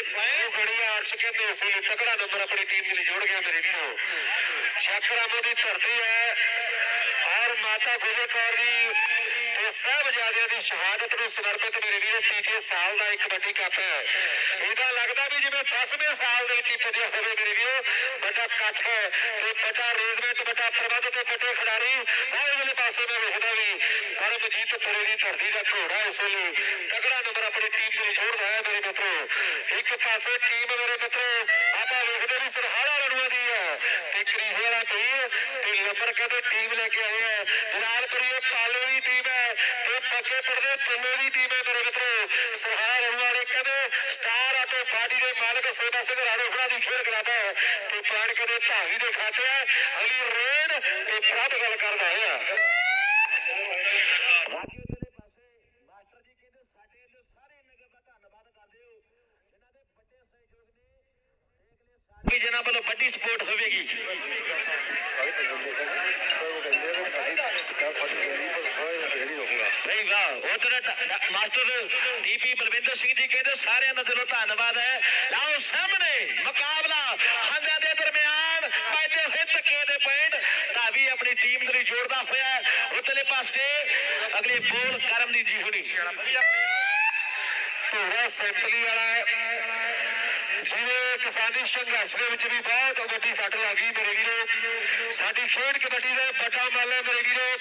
ਉਹ ਗੜੀਆ ਅਰਸ਼ ਕਹਿੰਦੇ ਸੀ ਤਕੜਾ ਨੰਬਰ ਆਪਣੀ ਟੀਮ ਦੇ ਲਈ ਜੋੜ ਗਿਆ ਮੇਰੇ ਵੀਰੋ। ਚੱਕਰਾਮੋ ਦੀ ਧਰਤੀ ਹੈ, ਔਰ ਮਾਤਾ ਗੁਜਰ ਕੌਰ ਜੀ ਤੇ ਸਾਹਿਬਜ਼ਾਦਿਆਂ ਦੀ ਸ਼ਹਾਦਤ ਨੂੰ ਸਮਰਪਿਤ ਮੇਰੇ ਵੀਰੋ, ਤੀਜੇ ਸਾਲ ਦਾ ਇੱਕ ਕਬੱਡੀ ਕੱਪ ਹੈ। ਇਹਦਾ ਲੱਗਦਾ ਵੀ ਜਿਵੇਂ 10ਵੇਂ ਸਾਲ ਦੇ ਵਿੱਚ ਹੀ ਪੁੱਜਿਆ ਹੋਵੇ ਮੇਰੇ ਵੀਰੋ, ਵੱਡਾ ਇਕੱਠ ਹੈ ਤੇ ਵੱਡਾ ਅਰੇਂਜਮੈਂਟ ਵੱਡਾ ਪ੍ਰਬੰਧ ਤੇ ਵੱਡੇ ਖਿਡਾਰੀ ਉਹ ਇਹਦੇ ਪਾਸੇ ਪਰਮਜੀਤ ਪੁਰੇ ਦੀ ਧਰਤੀ ਦਾ ਘੋੜਾ ਇਸ ਵੇਲੇ ਤਕੜਾ ਨੰਬਰ ਆਪਣੀ ਟੀਮ ਦੇ ਜੋੜਦਾ ਹੈ ਮੇਰੇ ਮਿੱਤਰੋ। ਇੱਕ ਪਾਸੇ ਟੀਮ ਮੇਰੇ ਮਿੱਤਰੋ, ਆਪਾਂ ਵੇਖਦੇ ਵੀ ਸਰਹਾਲਾ ਰਣੂਆ ਦੀ ਹੈ। ਤੇ ਕਰੀਹੇ ਵਾਲਾ ਤੇ ਨੰਬਰ ਕਹਿੰਦੇ ਟੀਮ ਲੈ ਕੇ ਆਏ ਹੈ? ਜਲਾਲਪੁਰੀ ਪਾਲੇ ਦੀ ਟੀਮ ਹੈ ਤੇ ਬੱਗੇ ਪੜਦੇ ਪੁੱਲੇ ਦੀ ਟੀਮ ਹੈ ਮੇਰੇ ਮਿੱਤਰੋ। ਸਰਹਾਲਾ ਰਣੂਆ ਵਾਲੇ ਕਹਿੰਦੇ, ਸਟਾਰ ਅਤੇ ਬਾਡੀ ਦੇ ਮਾਲਕ ਸੇਵਾ ਸਿੰਘ ਰਾਣੋਖੜਾ ਦੀ ਖੇਡ ਕਰਾਦਾ ਹੈ। ਤੇ ਪ੍ਰਾਣ ਕਹਿੰਦੇ ਧਾਵੀ ਦੇ ਖਾਤੇ ਹੈ। ਅਗਲੀ ਰੇਡ ਤੇ ਪ੍ਰਭ ਗੱਲ ਕਰਦਾ ਹੈ ਬਾਕੀ ਉਧਰਲੇ ਪਾਸੇ ਮਾਸਟਰ ਜੀ ਕਹਿੰਦੇ ਸਾਡੇ ਵੱਲੋਂ ਸਾਰੇ ਨਗਰ ਦਾ ਧੰਨਵਾਦ ਕਰਦੇ ਹੋ ਜਿਨ੍ਹਾਂ ਦੇ ਵੱਡੇ ਸਹਿਯੋਗ ਨੇ ਦੇਖ ਲਿਆ ਵੀ ਜਿਨ੍ਹਾਂ ਵੱਲੋਂ ਵੱਡੀ ਸਪੋਰਟ ਹੋਵੇਗੀ। ਨਹੀਂ ਵਾਹ ਉਧਰ ਮਾਸਟਰ ਡੀਪੀ ਬਲਵਿੰਦਰ ਸਿੰਘ ਜੀ ਕਹਿੰਦੇ ਸਾਰਿਆਂ ਦਾ ਦਿਲੋਂ ਧੰਨਵਾਦ ਹੈ। ਲਓ ਸਾਹਮਣੇ ਮੁਕਾਬਲਾ ਹੰਦਿਆਂ ਦੇ ਦਰਮਿਆਨ ਪੈਦੇ ਹੋਏ ਧੱਕੇ ਦੇ ਪੁਆਇੰਟ ਧਾਵੀ ਆਪਣੀ ਟੀਮ ਦੇ ਲਈ ਜੋੜਦਾ ਹੋਇਆ ਉਧਰਲੇ ਪਾਸੇ ਅਗਲੇ ਬੋਲ ਕਰਮਦੀਪ ਜੀ ਹੁਣੀ। ਧੋੜਾ ਸੈਂਪਲੀ ਵਾਲਾ ਹੈ। ਜਿਵੇਂ ਕਿਸਾਨੀ ਸੰਘਰਸ਼ ਦੇ ਵਿੱਚ ਵੀ ਬਹੁਤ ਵੱਡੀ ਸੱਟ ਲੱਗੀ ਮੇਰੇ ਵੀਰੋ। ਸਾਡੀ ਖੇਡ ਕਬੱਡੀ ਦਾ ਵੱਡਾ ਮੱਲ ਹੈ ਮੇਰੇ ਵੀਰੋ।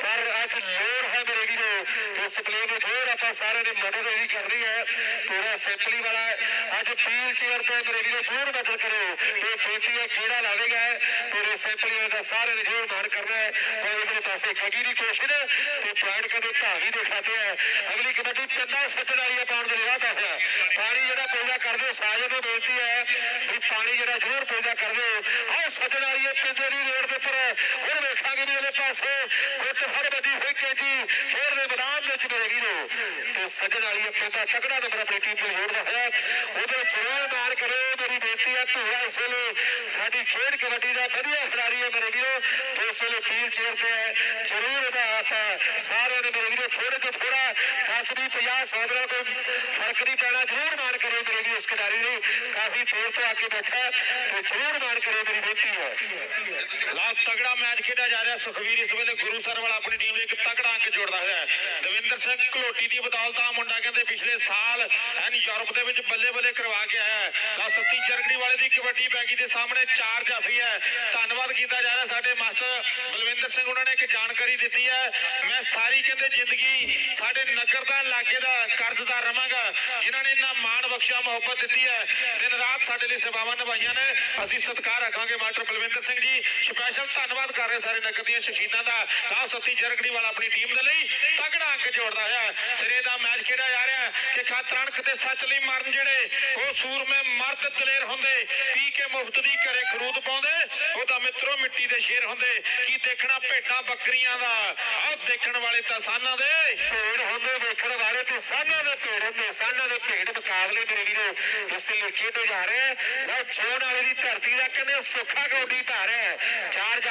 ਪਰ ਅੱਜ ਲੋੜ ਹੈ ਮੇਰੇ ਵੀਰੋ। ਇਸ ਪਲੇ ਨੂੰ ਥੋੜਾ ਆਪਾਂ ਸਾਰਿਆਂ ਨੇ ਮਦਦ ਇਹਦੀ ਕਰਨੀ ਹੈ। ਧੋੜਾ ਸੈਂਪਲੀ ਵਾਲਾ ਅੱਜ ਵੀਲ ਚੇਅਰ ਤੇ ਮੇਰੇ ਵੀਰੋ ਜ਼ਰੂਰ ਮਦਦ ਕਰੋ ਇਹ ਬੇਟੀ ਹੈ ਕਿਹੜਾ ਲਾਵੇਗਾ? ਧੋੜੇ ਸੈਂਪਲੀ ਵਾਲੇ ਦਾ ਸਾਰਿਆਂ ਨੇ ਜ਼ਰੂਰ ਮਾਣ ਕਰਨਾ ਹੈ। ਕੋਈ ਇਧਰ ਪਾਸੇ ਖਗੀ ਦੀ ਕੋਸ਼ਿਸ਼। ਤੇ ਪੁਆਇੰਟ ਕਦੇ ਧਾਵੀ ਦੇ ਖਾਤੇ ਹੈ। ਅਗਲੀ ਕਬੱਡੀ ਪਿੰਡਾ ਸੱਜਣ ਵਾਲੀ ਹੈ ਪਾਉਣ ਦੇ ਲਈ ਵਾਅਦਾ ਹੋਇਆ ਪਾਣੀ ਜਿਹੜਾ ਪੈਦਾ ਕਰਦੇ ਸਾਜੇ ਨੂੰ ਬੇਨਤੀ ਹੈ ਵੀ ਪਾਣੀ ਜਿਹੜਾ ਜ਼ਰੂਰ ਪੈਦਾ ਕਰ ਦਿਓ ਆਹ ਸੱਜਣ ਵਾਲੀ ਹੈ ਦੀ ਰੋਡ ਦੇ ਉੱਪਰ, ਹੁਣ ਵੇਖਾਂਗੇ ਵੀ ਇਹਦੇ ਪਾਸੇ ਗੁੱਟ ਫੜ ਵੱਡੀ ਹੋਈ ਕੈਂਚੀ ਖੇਡ ਦੇ ਮੈਦਾਨ ਵਿੱਚ ਮਿਲੇਗੀ ਨੂੰ ਤੇ ਸੱਜਣ ਵਾਲੀ ਹੈ ਤਕੜਾ ਨੰਬਰ ਆਪਣੀ ਟੀਮ ਨੂੰ ਜੋੜਦਾ ਹੋਇਆ ਉਹਦੇ ਜ਼ਰੂਰ ਮਾਰ ਕਰੇ ਮੇਰੀ ਬੇਨਤੀ ਹੈ ਧੂਆ ਇਸ ਵੇਲੇ ਸਾਡੀ ਖੇਡ ਕਬੱਡੀ ਦਾ ਵਧੀਆ ਖਿਡਾਰੀ ਹੈ ਮੇਰੇ ਵੀਰੋ। ਤੇ ਇਸ ਵੇਲੇ ਫੀਲ ਚੇਅਰ ਤੇ ਹੈ। ਜ਼ਰੂਰ ਇਹਦਾ ਆਪਾਂ ਸਾਰਿਆਂ ਨੇ ਮੇਰੇ ਵੀਰੋ ਥੋੜੇ ਤੋਂ ਥੋੜਾ 10 ਵੀ 50 100 ਦਾ ਕੋਈ ਫ਼ਰਕ ਨਹੀਂ ਪੈਣਾ। ਜ਼ਰੂਰ ਮਾਰ ਕਰਿਓ ਮੇਰੇ ਵੀ ਇਸ ਖਿਡਾਰੀ ਨੇ। ਕਾਫੀ ਦੇਰ ਤੋਂ ਆ ਕੇ ਬੈਠਾ ਤੇ ਜ਼ਰੂਰ ਮਾਰ ਕਰੋ ਮੇਰੀ ਬੇਨਤੀ ਹੈ। ਲਾ ਤਗੜਾ ਮੈਚ ਖੇਡਿਆ ਜਾ ਰਿਹਾ ਸੁਖਵੀਰ। ਇਸ ਵੇਲੇ ਗੁਰੂ ਸਰ ਵਾਲਾ ਆਪਣੀ ਟੀਮ ਲਈ ਇੱਕ ਤਗੜਾ ਅੰਕ ਜੋੜਦਾ ਹੋਇਆ ਦਵਿੰਦਰ ਸਿੰਘ ਘਲੋਟੀ ਦੀ ਬਦੌਲਤ ਆ ਮੁੰਡਾ ਕਹਿੰਦੇ ਪਿਛਲੇ ਸਾਲ ਐਨ ਯੂਰਪ ਦੇ ਵਿੱਚ ਬੱਲੇ ਬੱਲੇ ਕਰਵਾ ਕੇ ਆਇਆ ਹੈ। ਲਾ ਸੱਤੀ ਚਰਗੜੀ ਵਾਲੇ ਦੀ ਕਬੱਡੀ ਬੈਗੀ ਦੇ ਸਾਹਮਣੇ ਚਾਰ ਜਾਫੀ ਹੈ। ਧੰਨਵਾਦ ਕੀਤਾ ਜਾ ਰਿਹਾ ਸਾਡੇ ਮਾਸਟਰ ਬਲਵਿੰਦਰ ਸਿੰਘ ਉਹਨਾਂ ਨੇ ਇੱਕ ਜਾਣਕਾਰੀ ਦਿੱਤੀ ਹੈ। ਮੈਂ ਸਾਰੀ ਕਹਿੰਦੇ ਜ਼ਿੰਦਗੀ ਸਾਡੇ ਨਗਰ ਦਾ ਇਲਾਕੇ ਦਾ ਕਰਜ਼ਦਾਰ ਰਵਾਂਗਾ, ਜਿਨ੍ਹਾਂ ਨੇ ਇੰਨਾ ਮਾਣ ਬਖਸ਼ਿਆ, ਮੁਹੱਬਤ ਦਿੱਤੀ ਹੈ। ਦਿਨ ਰਾਤ ਸਾਡੇ ਲਈ ਸੇਵਾਵਾਂ ਨਿਭਾਈਆਂ ਨੇ। ਅਸੀਂ ਸਤਿਕਾਰ ਰੱਖਾਂਗੇ ਮਾਸਟਰ ਬਲਵਿੰਦਰ ਸਿੰਘ ਜੀ। ਸਪੈਸ਼ਲ ਧੰਨਵਾਦ ਕਰ ਰਹੇ ਸਾਰੇ ਨਗਰ ਦੀਆਂ ਸ਼ਹੀਦਾਂ ਦਾ। ਰਾਹ ਸੱਤੀ ਜਰਗੜੀ ਵਾਲਾ ਆਪਣੀ ਟੀਮ ਦੇ ਲਈ ਤਗੜਾ ਅੰਕ ਜੋੜਦਾ ਹੈ। ਸਿਰੇ ਦਾ ਮੈਚ ਖੇਡਿਆ ਜਾ ਰਿਹਾ ਕਿ ਖਾਤਰਣਕ ਤੇ ਸੱਚ ਲਈ ਮਰਨ ਜਿਹੜੇ ਉਹ ਸੂਰਮੇ ਮਰਦ ਦਲੇਰ ਹੁੰਦੇ, ਪੀ ਕੇ ਮੁਫਤ ਦੀ ਘਰੇ ਖਰੂਦ ਪਾਉਂਦੇ, ਉਹਦਾ ਮਿੱਤਰੋ ਮਿੱਟੀ ਦੇ ਸ਼ੇਰ ਹੁੰਦੇ। ਕੀ ਦੇਖਣਾ ਭੇਡਾਂ ਬੱਕਰੀਆਂ ਦਾ? ਆਹ ਦੇਖਣ ਵਾਲੇ ਤਾਂ ਸਾਨਾਂ ਦੇ। ਭੇਡ ਹੁੰਦੇ ਵੇਖਣ ਵਾਲੇ ਤੇ ਸਾਨਾਂ ਦੇ ਭੇਡ ਹੁੰਦੇ। ਸਾਨਾਂ ਦੇ ਭੇਡ ਮੁਕਾਬਲੇ ਮੇਰੇ ਵੀਰੋ ਇਸ ਲਈ ਖੇਡੇ ਜਾ ਰਹੇ ਲਓ ਚੋਣ ਵਾਲੇ ਦੀ ਧਰਤੀ ਦਾ ਕਹਿੰਦੇ ਸੁੱਖਾ ਗੋਡੀ ਧਾਰ ਹੈ।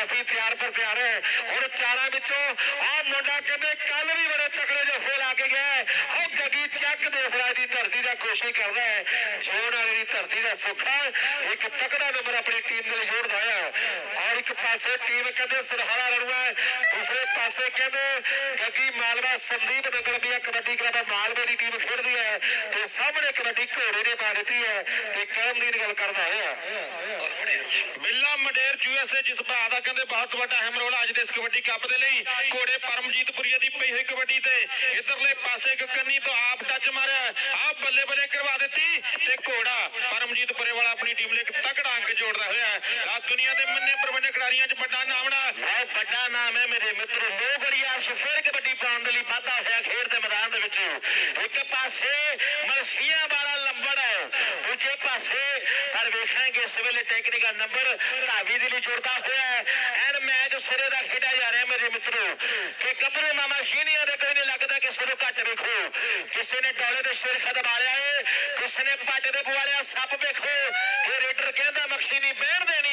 ਅਸੀਂ ਤਿਆਰ ਪਰ ਤਿਆਰ ਹੈ। ਹੁਣ ਚਾਰਾਂ ਵਿੱਚੋਂ ਆਹ ਮੁੰਡਾ ਕਹਿੰਦੇ ਕੱਲ ਵੀ ਬੜੇ ਤਕੜੇ ਜਫੇ ਲਾ ਕੇ ਗਿਆ ਉਹ ਗੱਗੀ ਚੱਕ ਦੇ ਫਰਾ ਦੀ ਧਰਤੀ ਦਾ ਕੋਸ਼ਿਸ਼ ਕਰਦਾ ਹੈ। ਜੋੜ ਵਾਲੇ ਦੀ ਧਰਤੀ ਦਾ ਸੁੱਖਾ ਇੱਕ ਤਕੜਾ ਨੰਬਰ ਆਪਣੀ ਟੀਮ ਦੇ ਲਈ ਜੋੜਦਾ ਹੈ। ਇੱਕ ਪਾਸੇ ਟੀਮ ਕਹਿੰਦੇ ਸਰਹਾਲਾ ਰਣੂਆ ਦੂਸਰੇ ਪਾਸੇ ਕਹਿੰਦੇ ਗੱਗੀ ਮਾਲਵਾ ਸੰਦੀਪ ਨਗਰ ਦੀ ਕਬੱਡੀ ਕਲੱਬ ਮਾਲਵੇ ਦੀ ਟੀਮ ਖੇਡਦੀ ਹੈ ਤੇ ਸਾਹਮਣੇ ਕਬੱਡੀ ਘੋੜੇ ਨੇ ਪਾ ਦਿੱਤੀ ਹੈ ਤੇ ਕਰਮ ਦੀ ਗੱਲ ਕਰਦਾ ਹੋਇਆ ਬਿੱਲਾ ਮੰਡੇਰ ਯੂਐਸਏ ਜਿਸ ਭਰਾ ਦਾ ਕਹਿੰਦੇ ਬਹੁਤ ਵੱਡਾ ਅਹਿਮ ਰੋਲ ਅੱਜ ਦੇ ਇਸ ਕਬੱਡੀ ਕੱਪ ਦੇ ਲਈ। ਘੋੜੇ ਪਰਮਜੀਤਪੁਰੀਆ ਦੀ ਪਈ ਹੋਈ ਕਬੱਡੀ ਤੇ ਇਧਰਲੇ ਪਾਸੇ ਕੰਨੀ ਤੋਂ ਆਪ ਟੱਚ ਮਾਰਿਆ, ਆਪ ਬੱਲੇ ਬੱਲੇ ਕਰਵਾ ਦਿੱਤੀ ਤੇ ਘੋੜਾ ਪਰਮਜੀਤਪੁਰੇ ਵਾਲਾ ਆਪਣੀ ਟੀਮ ਲਈ ਇੱਕ ਤਕੜਾ ਅੰਕ ਜੋੜਦਾ ਹੋਇਆ। ਹੈ ਆ ਦੁਨੀਆ ਦੇ ਮੰਨੇ ਪਰਮਨੇ ਖਿਡਾਰੀਆਂ 'ਚ ਵੱਡਾ ਨਾਮਣਾ ਬਹੁਤ ਵੱਡਾ ਨਾਮ ਹੈ ਮੇਰੇ ਮਿੱਤਰੋ। ਲੋਗੜੀਆ ਫਿਰ ਕਬੱਡੀ ਪਾਉਣ ਦੇ ਲਈ ਵਾਧਾ ਹੋਇਆ ਖੇਡ ਦੇ ਮੈਦਾਨ ਦੇ ਵਿੱਚ। ਇੱਕ ਪਾਸੇ ਮਲਸੀਆਂ ਵਾਲਾ ਲੰਬੜ ਹੈ, ਦੂਜੇ ਪਾਸੇ ਪਰ ਵੇਖਾਂਗੇ ਇਸ ਵੇਲੇ ਟੈਕਨੀਕਲ ਨੰਬਰ ਧਾਵੀ ਦੇ ਲਈ ਜੁੜਦਾ ਹੋਇਆ ਹੈ। ਐਨ ਮੈਚ ਸਿਰੇ ਦਾ ਖੇਡਿਆ ਜਾ ਰਿਹਾ ਮੇਰੇ ਮਿੱਤਰੋ। ਕਿ ਗੱਭਰੂ ਮਾਮਾ ਸ਼ੀਨੀਆਂ ਦੇ ਕੋਈ ਨਹੀਂ ਲੱਗਦਾ ਕਿਸੇ ਨੂੰ ਘੱਟ ਵੇਖੋ। ਕਿਸੇ ਨੇ ਡੋਲੇ ਦੇ ਸਿਰ ਖਦਮ ਵਾਲਿਆ ਏ, ਕਿਸੇ ਨੇ ਪੱਟ ਦੇ ਪਵਾਲਿਆ ਸੱਪ ਵੇਖੋ। ਕਿ ਰੇਡਰ ਕਹਿੰਦਾ ਮੱਖੀ ਨਹੀਂ ਬਹਿਣ ਦੇਣੀ।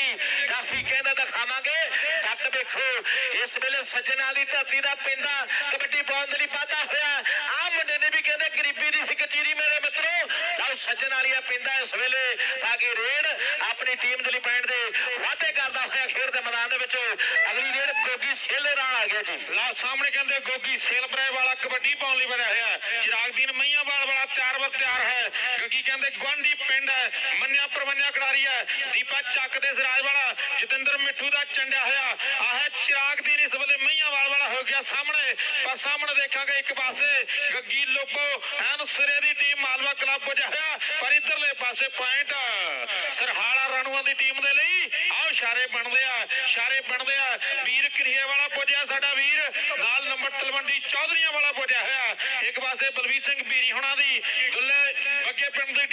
ਕਾਫੀ ਕਹਿੰਦਾ ਦਿਖਾਵਾਂਗੇ। ਤੱਕ ਵੇਖੋ ਇਸ ਵੇਲੇ ਸੱਜਣਾ ਦੀ ਧਰਤੀ ਦਾ ਪਿੰਦਾ ਕਬੱਡੀ ਪਾਉਣ ਦੇ ਲਈ ਵਾਧਾ ਹੋਇਆ। ਆ ਮੁੰਡੇ ਨੇ ਵੀ ਕਹਿੰਦੇ, ਗਰੀਬੀ ਦੀ ਫਿਕਚੀਰੀ ਮੇਰੇ ਮਿੱਤਰੋ। ਲਓ, ਸੱਜਣ ਵਾਲੀਆਂ ਪਿੰਦਾ ਇਸ ਵੇਲੇ ਤਾਂ ਕਿ ਰੇਡ, ਆਪਣੀ ਟੀਮ ਦੇ ਲਈ ਪੈਣ ਦੇ ਵੱਧ ਕਰਦਾ ਖੇਡ ਦੇ ਮੈਦਾਨ ਦੇ ਵਿੱਚ। ਅਗਲੀ ਰੇਡ ਗੋਗੀ ਸੇਲੇ ਨਾਲ ਆ ਗਿਆ ਜੀ। ਲਾ ਸਾਹਮਣੇ ਕਹਿੰਦੇ ਗੋਗੀ ਸੇਲਬਰੇ ਵਾਲਾ ਕਬੱਡੀ ਪਾਉਣ ਲਈ ਬਣਿਆ ਹੋਇਆ। ਹੈ ਚਿਰਾਗਦੀਨ ਮਈਆਂਵਾਲ ਵਾਲਾ ਤਿਆਰ ਬਰ ਤਿਆਰ ਹੈ। ਗੱਗੀ ਕਹਿੰਦੇ ਗਵਾਂਢੀ ਪਿੰਡ ਹੈ। ਮੰਨਿਆ ਪਰਮੰਨਿਆ ਖਿਡਾਰੀ ਹੈ। ਦੀਪਾ ਚੱਕ ਦੇ ਸਿਰਾਜ ਵਾਲਾ, ਜਤਿੰਦਰ ਮਿੱਠੂ ਦਾ ਚੰਡਿਆ ਹੋਇਆ। ਆਹ ਹੈ ਚਿਰਾਗਦੀਨ, ਇਸ ਵੇਲੇ ਮਈਆਂਵਾਲ ਵਾਲਾ ਹੋ ਗਿਆ ਸਾਹਮਣੇ। ਪਰ ਸਾਹਮਣੇ ਦੇਖਾਂਗੇ ਇੱਕ ਪਾਸੇ ਗੱਗੀ ਲੋਕੋ ਐਨ ਸਿਰੇ ਦੀ ਟੀਮ ਮਾਲਵਾ ਕਲੱਬ ਪੁੱਜਿਆ ਹੋਇਆ ਪਰ ਇਧਰਲੇ ਪਾਸੇ ਪੁਆਇੰਟ ਸਰਹਾਲਾ ਰਣੂਆਂ ਦੀ ਟੀਮ ਦੇ ਲਈ ਇਸ਼ਾਰੇ ਬਣਦੇ ਆ ਇਸ਼ਾਰੇ ਬਣਦੇ ਆ। ਵੀਰ ਕਰੀਏ ਵਾਲਾ ਪੁੱਜਿਆ ਸਾਡਾ ਵੀਰ। ਨਾਲ ਨੰਬਰ ਤਲਵੰਡੀ ਚੌਧਰੀਆਂ ਵਾਲਾ ਪੁੱਜਿਆ ਹੋਇਆ। ਇੱਕ ਪਾਸੇ ਬਲਵੀਰ ਸਿੰਘ ਬੀਰੀ ਹੋਣਾ ਦੀ, ਦੁੱਲੇ ਬੱਗੇ ਪਿੰਡ ਦੀ